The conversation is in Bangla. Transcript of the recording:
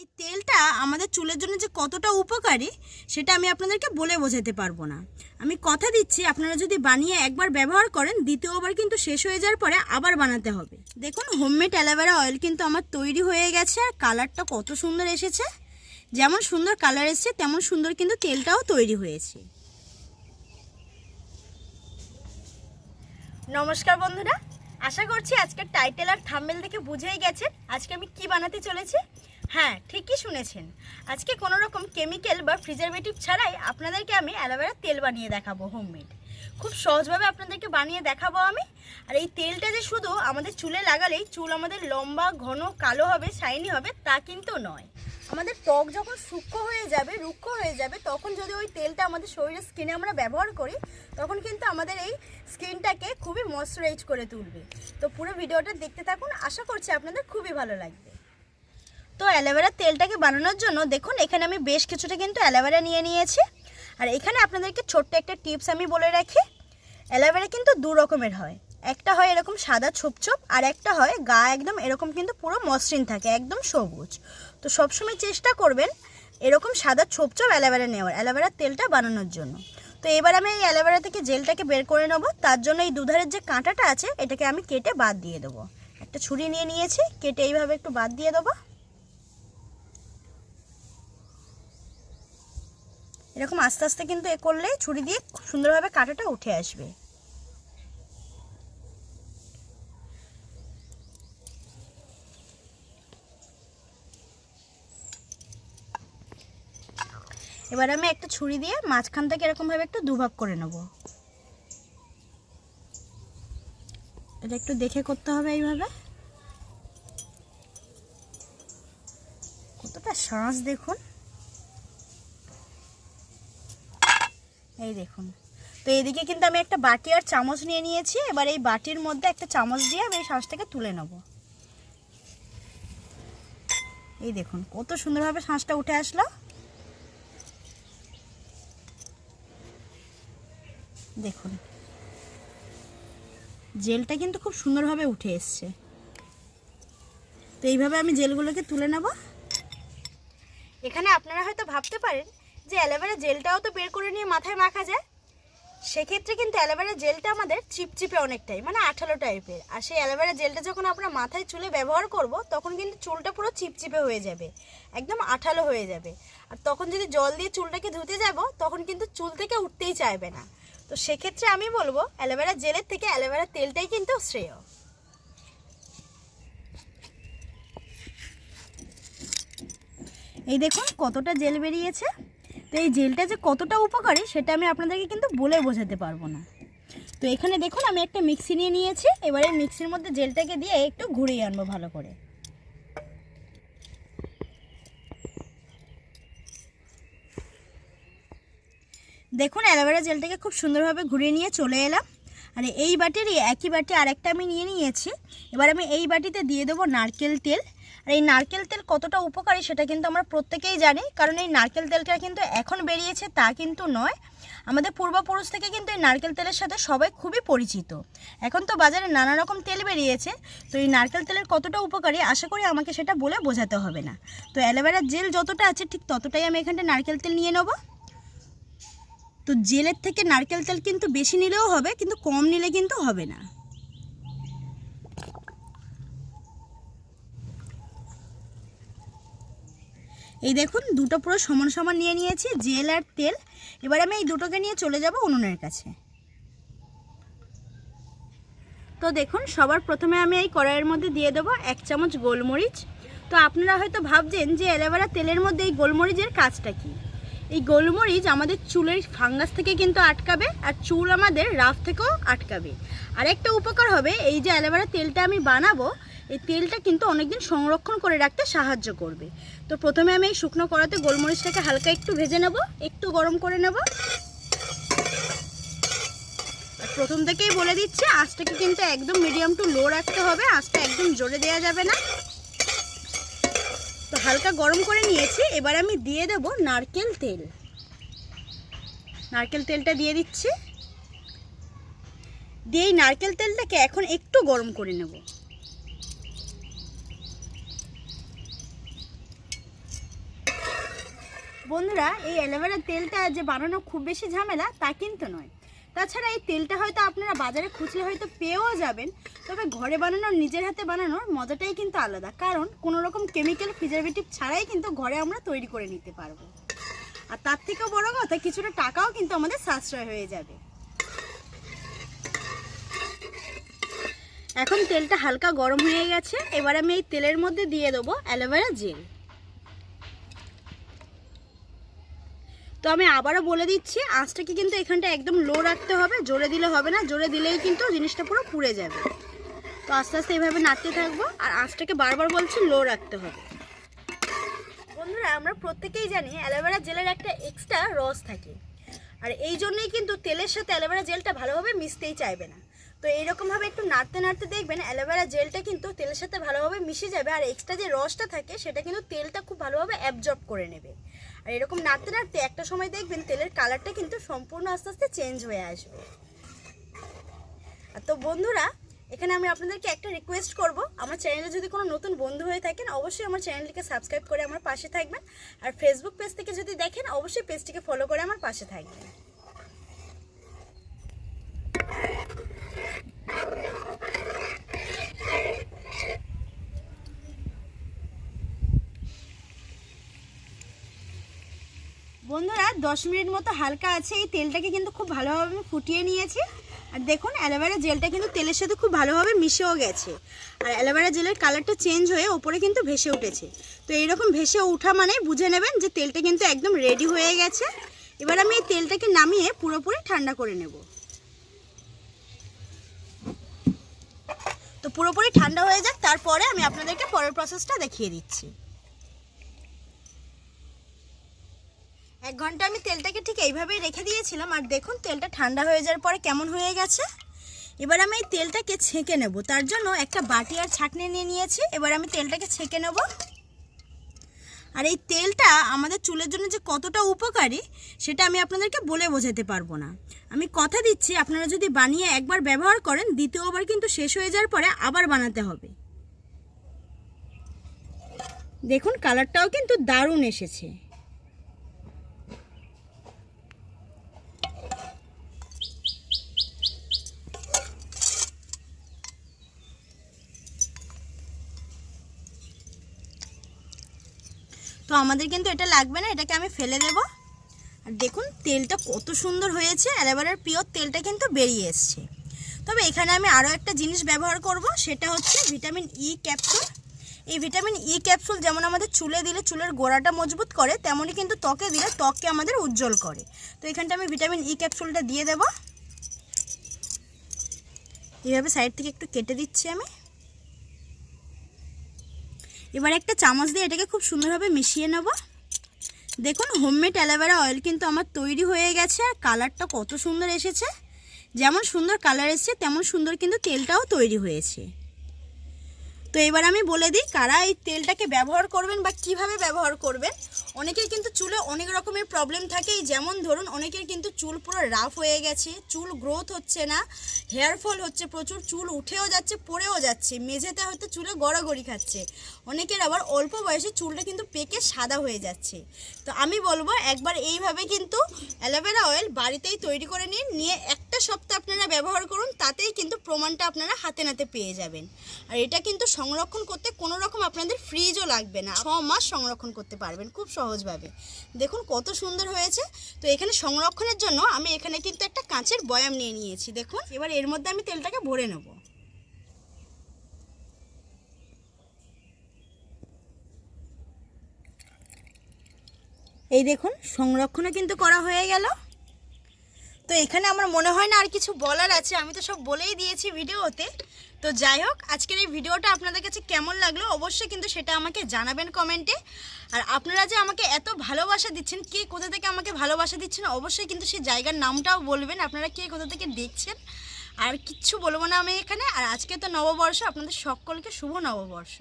এই তেলটা আমাদের চুলের জন্য যে কতটা উপকারী, সেটা আমি আপনাদেরকে বলে বোঝাতে পারব না। আমি কথা দিচ্ছি, আপনারা যদি বানিয়ে একবার ব্যবহার করেন, দ্বিতীয়বার কিন্তু শেষ হয়ে যাওয়ার পরে আবার বানাতে হবে। দেখুন হোমমেড অ্যালোভেরা অয়েল কিন্তু আমার তৈরি হয়ে গেছে আর কালারটা কত সুন্দর এসেছে। যেমন সুন্দর কালার এসেছে, তেমন সুন্দর কিন্তু তেলটাও তৈরি হয়েছে। নমস্কার বন্ধুরা, আশা করছি আজকের টাইটেল আর থাম্বেল দেখে বুঝেই গেছেন, আজকে আমি কি বানাতে চলেছি। হ্যাঁ ঠিকই শুনেছেন। আজকে কোনো রকম কেমিক্যাল বা প্রিজারভেটিভ ছাড়াই আপনাদেরকে আমি অ্যালোভেরা তেল বানিয়ে দেখাবো হোমমেড খুব সহজভাবে আপনাদেরকে বানিয়ে দেখাবো আমি। আর এই তেলটা যে শুধু আমাদের চুলে লাগালেই চুল আমাদের লম্বা, ঘন, কালো হবে শাইনি হবে, তা কিন্তু নয়। আমাদের ত্বক যখন সূক্ষ্ম হয়ে যাবে, রুক্ষ হয়ে যাবে, তখন যদি ওই তেলটা আমাদের শরীরের স্কিনে আমরা ব্যবহার করি, তখন কিন্তু আমাদের এই স্কিনটাকে খুবই ময়শ্চারাইজ করে তুলবে। তো পুরো ভিডিওটা দেখতে থাকুন। আশা করছি আপনাদের খুবই ভালো লাগবে। তো অ্যালোভেরার তেলটাকে বানানোর জন্য দেখুন, এখানে আমি বেশ কিছুটা কিন্তু অ্যালোভেরা নিয়ে নিয়েছি। আর এখানে আপনাদেরকে ছোট্ট একটা টিপস আমি বলে রাখি, অ্যালোভেরা কিন্তু দু রকমের হয়। একটা হয় এরকম সাদা ছোপ ছোপ আর একটা হয় গা একদম এরকম কিন্তু পুরো মসৃণ থাকে, একদম সবুজ। তো সবসময় চেষ্টা করবেন এরকম সাদা ছোপ ছোপ অ্যালোভেরা নেওয়ার অ্যালোভেরার তেলটা বানানোর জন্য। তো এবার আমি এই অ্যালোভেরা থেকে জেলটাকে বের করে নেব। তার জন্য এই দুধারের যে কাঁটাটা আছে, এটাকে আমি কেটে বাদ দিয়ে দেবো। একটা ছুরি নিয়ে নিয়েছি, কেটে এইভাবে একটু বাদ দিয়ে দেবো। এরকম আস্তে আস্তে কিন্তু এ করলেই ছুরি দিয়ে সুন্দরভাবে কাঁটাটা উঠে আসবে। এবার আমি একটা ছুরি দিয়ে মাঝখান থেকে এরকমভাবে একটু দুভাগ করে নেব। এটা একটু দেখে করতে হবে এইভাবে। কতটা শ্বাস দেখুন। এই দেখুন। তো এদিকে কিন্তু আমি একটা বাটি আর চামচ নিয়ে নিয়েছি। এবার এই বাটির মধ্যে একটা চামচ দিয়ে আমি এই শাঁসটাকে তুলে নেব। এই দেখুন, কত সুন্দরভাবে শাঁসটা উঠে আসলো। দেখুন, জেলটা কিন্তু খুব সুন্দরভাবে উঠে এসছে। তো এইভাবে আমি জেলগুলোকে তুলে নেব। এখানে আপনারা হয়তো ভাবতে পারেন যে অ্যালোভেরা জেলটাও তো বের করে নিয়ে মাথায় মাখা যায়, সেক্ষেত্রে কিন্তু অ্যালোভেরা জেলটা আমাদের চিপচিপে অনেকটাই মানে আঠালো টাইপের। আর সেই অ্যালোভেরা জেলটা যখন আমরা মাথায় চুলে ব্যবহার করব, তখন কিন্তু চুলটা পুরো চিপচিপে হয়ে যাবে, একদম আঠালো হয়ে যাবে। আর তখন যদি জল দিয়ে চুলটাকে ধুতে যাব, তখন কিন্তু চুল থেকে উঠতেই চাইবে না। তো সেক্ষেত্রে আমি বলব, অ্যালোভেরা জেলের থেকে অ্যালোভেরা তেলটাই কিন্তু শ্রেয়। এই দেখুন কতটা জেল বেরিয়েছে। তো এই জেলটা যে কতটা উপকারী, সেটা আমি আপনাদেরকে কিন্তু বলে বোঝাতে পারব না। তো এখানে দেখুন, আমি একটা মিক্সি নিয়ে নিয়েছি। এবারে মিক্সির মধ্যে জেলটাকে দিয়ে একটু ঘুরিয়ে আনব ভালো করে। দেখুন, অ্যালোভেরা জেলটাকে খুব সুন্দরভাবে ঘুরিয়ে নিয়ে চলে এলাম। আর এই বাটিরই একই বাটি আরেকটা আমি নিয়ে নিয়েছি। এবার আমি এই বাটিতে দিয়ে দেবো নারকেল তেল। আর এই নারকেল তেল কতটা উপকারী সেটা কিন্তু আমরা প্রত্যেকেই জানি। কারণ এই নারকেল তেলটা কিন্তু এখন বেরিয়েছে, তা কিন্তু নয়। আমাদের পূর্বপুরুষ থেকে কিন্তু এই নারকেল তেলের সাথে সবাই খুবই পরিচিত। এখন তো বাজারে নানা রকম তেল বেরিয়েছে, তো এই নারকেল তেলের কতটা উপকারী আশা করি আমাকে সেটা বলে বোঝাতে হবে না। তো অ্যালোভেরার জেল যতটা আছে ঠিক ততটাই আমি এখানটা নারকেল তেল নিয়ে নেব। তো জেলের থেকে নারকেল তেল কিন্তু বেশি নিলেও হবে, কিন্তু কম নিলে কিন্তু হবে না। এই দেখুন, দুটো পুরো সমান সমান নিয়ে নিয়েছি, জেল আর তেল। এবার আমি এই দুটোকে নিয়ে চলে যাব উনুনের কাছে। তো দেখুন, সবার প্রথমে আমি এই কড়াইয়ের মধ্যে দিয়ে দেবো এক চামচ গোলমরিচ। তো আপনারা হয়তো ভাবছেন যে অ্যালোভেরা তেলের মধ্যে এই গোলমরিচের কাজটা কী? এই গোলমরিচ আমাদের চুলের ফাঙ্গাস থেকে কিন্তু আটকাবে আর চুল আমাদের রাফ থেকেও আটকাবে। আর একটা উপকার হবে, এই যে অ্যালোভেরা তেলটা আমি বানাবো, এই তেলটা কিন্তু অনেকদিন সংরক্ষণ করে রাখতে সাহায্য করবে। তো প্রথমে আমি এই শুকনো কড়াতে গোলমরিচটাকে হালকা একটু ভেজে নেব, একটু গরম করে নেব। প্রথম থেকেই বলে দিচ্ছি, আঁচটাকে কিন্তু একদম মিডিয়াম টু লো রাখতে হবে, আঁচটা একদম জোরে দেওয়া যাবে না। হালকা গরম করে নিয়েছি, এবার আমি দিয়ে দেব নারকেল তেল। নারকেল তেলটা দিয়ে দিচ্ছি। দিয়ে এই নারকেল তেলটাকে এখন একটু গরম করে নেব। বন্ধুরা, এই অ্যালোভেরার তেলটা যে বানানো খুব বেশি ঝামেলা তা কিন্তু নয়। তাছাড়া এই তেলটা হয়তো আপনারা বাজারে খুঁজলে হয়তো পেয়েও যাবেন তবে ঘরে বানানোর নিজের হাতে বানানোর মজাটাই কিন্তু আলাদা। কারণ কোনো রকম কেমিক্যাল প্রিজারভেটিভ ছাড়াই কিন্তু ঘরে আমরা তৈরি করে নিতে পারব। আর তার থেকেও বড় কথা, কিছুটা টাকাও কিন্তু আমাদের সাশ্রয় হয়ে যাবে। এখন তেলটা হালকা গরম হয়ে গেছে। এবার আমি এই তেলের মধ্যে দিয়ে দেবো অ্যালোভেরা জেল। তো আমি আবারও বলে দিচ্ছি, আঁচটাকে কিন্তু এখানটা একদম লো রাখতে হবে, জোরে দিলে হবে না। জোরে দিলেই কিন্তু জিনিসটা পুরো পুড়ে যাবে। তো আস্তে আস্তে এইভাবে নাড়তে থাকব, আর আঁচটাকে বারবার বলছি লো রাখতে হবে। বন্ধুরা, আমরা প্রত্যেকেই জানি অ্যালোভেরা জেলের একটা এক্সট্রা রস থাকে। আর এই জন্যই কিন্তু তেলের সাথে অ্যালোভেরা জেলটা ভালোভাবে মিশতেই চাইবে না। তো এইরকমভাবে একটু নাড়তে নাড়তে দেখবেন অ্যালোভেরা জেলটা কিন্তু তেলের সাথে ভালোভাবে মিশে যাবে, আর এক্সট্রা যে রসটা থাকে সেটা কিন্তু তেলটা খুব ভালোভাবে অ্যাবজর্ব করে নেবে। আর এরকম নাড়তে নাড়তে একটা সময় দেখবেন তেলের কালারটা কিন্তু সম্পূর্ণ আস্তে আস্তে চেঞ্জ হয়ে আসবে। আর তো বন্ধুরা এখানে আমি আপনাদেরকে একটা রিকোয়েস্ট করব। আমার চ্যানেলে যদি কোনো নতুন বন্ধু হয়ে থাকেন, অবশ্যই আমার চ্যানেলটিকে সাবস্ক্রাইব করে আমার পাশে থাকবেন। আর ফেসবুক পেজ থেকে যদি দেখেন, অবশ্যই পেজটিকে ফলো করে আমার পাশে থাকবেন। বন্ধুরা, দশ মিনিট মতো হালকা আছে। এই তেলটাকে কিন্তু খুব ভালোভাবে আমি ফুটিয়ে নিয়েছি। আর দেখুন, অ্যালোভেরা জেলটা কিন্তু তেলের সাথে খুব ভালোভাবে মিশেও গেছে। আর অ্যালোভেরা জেলের কালারটা চেঞ্জ হয়ে ওপরে কিন্তু ভেসে উঠেছে। তো এইরকম ভেসে ওঠা মানে বুঝে নেবেন যে তেলটা কিন্তু একদম রেডি হয়ে গেছে। এবার আমি এই তেলটাকে নামিয়ে পুরোপুরি ঠান্ডা করে নেব। তো পুরোপুরি ঠান্ডা হয়ে যাক, তারপরে আমি আপনাদেরকে পরের প্রসেসটা দেখিয়ে দিচ্ছি। এক ঘণ্টা আমি তেলটাকে ঠিক এইভাবেই রেখে দিয়েছিলাম, আর দেখুন তেলটা ঠান্ডা হয়ে যাওয়ার পরে কেমন হয়ে গেছে। এবার আমি এই তেলটাকে ছেঁকে নেব, তার জন্য একটা বাটি আর ছাঁকনি নিয়ে নিয়েছি, এবার আমি তেলটাকে ছেঁকে নেব। আর এই তেলটা আমাদের চুলের জন্য যে কতটা উপকারী, সেটা আমি আপনাদেরকে বলে বোঝাতে পারব না। আমি কথা দিচ্ছি, আপনারা যদি বানিয়ে একবার ব্যবহার করেন, দ্বিতীয়বার কিন্তু শেষ হয়ে যাওয়ার পরে আবার বানাতে হবে। দেখুন, কালারটাও কিন্তু দারুণ এসেছে। তো আমাদের কিন্তু এটা লাগবে না, এটাকে আমি ফেলে দেব। আর দেখুন, তেলটা কত সুন্দর হয়েছে অ্যালোভেরার পিওর তেলটা কিন্তু বেরিয়ে এসছে। তবে এখানে আমি আরও একটা জিনিস ব্যবহার করব, সেটা হচ্ছে ভিটামিন ই ক্যাপসুল। এই ভিটামিন ই ক্যাপসুল যেমন আমাদের চুলে দিলে চুলের গোড়াটা মজবুত করে, তেমনই কিন্তু ত্বকে দিলে ত্বককে আমাদের উজ্জ্বল করে। তো এখানটা আমি ভিটামিন ই ক্যাপসুলটা দিয়ে দেব। এইভাবে সাইড থেকে একটু কেটে দিচ্ছি আমি। এবার একটা চামচ দিয়ে এটাকে খুব সুন্দরভাবে মিশিয়ে নেব। দেখুন হোমমেড অ্যালোভেরা অয়েল কিন্তু আমার তৈরি হয়ে গেছে আর কালারটা কত সুন্দর এসেছে। যেমন সুন্দর কালার এসেছে, তেমন সুন্দর কিন্তু তেলটাও তৈরি হয়েছে। তো এবার আমি বলে দিই কারা এই তেলটাকে ব্যবহার করবেন বা কীভাবে ব্যবহার করবেন। অনেকের কিন্তু চুলে অনেক রকমের প্রবলেম থাকে। যেমন ধরুন, অনেকের কিন্তু চুল পুরো রাফ হয়ে গেছে, চুল গ্রোথ হচ্ছে না হেয়ার ফল হচ্ছে প্রচুর, চুল উঠেও যাচ্ছে, পড়েও যাচ্ছে, মেঝেতে হয়তো চুলে গড়াগড়ি খাচ্ছে। অনেকের আবার অল্প বয়সে চুলটা কিন্তু পেকে সাদা হয়ে যাচ্ছে। তো আমি বলব একবার এইভাবে কিন্তু অ্যালোভেরা অয়েল বাড়িতেই তৈরি করে নিন, নিয়ে একটা সপ্তাহ আপনারা ব্যবহার করুন, তাতেই কিন্তু প্রমাণটা আপনারা হাতে নাতে পেয়ে যাবেন। আর এটা কিন্তু সংরক্ষণ করতে কোনো রকম আপনাদের ফ্রিজও লাগবে না। ছ মাস সংরক্ষণ করতে পারবেন খুব সহজভাবে। দেখুন কত সুন্দর হয়েছে। তো এখানে সংরক্ষণের জন্য আমি এখানে কিন্তু একটা কাঁচের বয়াম নিয়ে নিয়েছি, দেখুন। এবার এর মধ্যে আমি তেলটাকে ভরে নেব। এই দেখুন, সংরক্ষণও কিন্তু করা হয়ে গেল। তো এখানে আমার মনে হয় না আর কিছু বলার আছে। আমি তো সব বলেই দিয়েছি ভিডিওতে। তো যাই হোক, আজকের এই ভিডিওটা আপনাদের কাছে কেমন লাগল অবশ্যই কিন্তু সেটা আমাকে জানাবেন কমেন্টে। আর আপনারা যে আমাকে এত ভালোবাসা দিচ্ছেন, কে কোথা থেকে আমাকে ভালোবাসা দিচ্ছেন অবশ্যই কিন্তু সেই জায়গার নামটাও বলবেন। আপনারা কে কোথা থেকে দেখছেন, আর কিচ্ছু বলব না আমি এখানে। আর আজকে তো নববর্ষ, আপনাদের সকলকে শুভ নববর্ষ।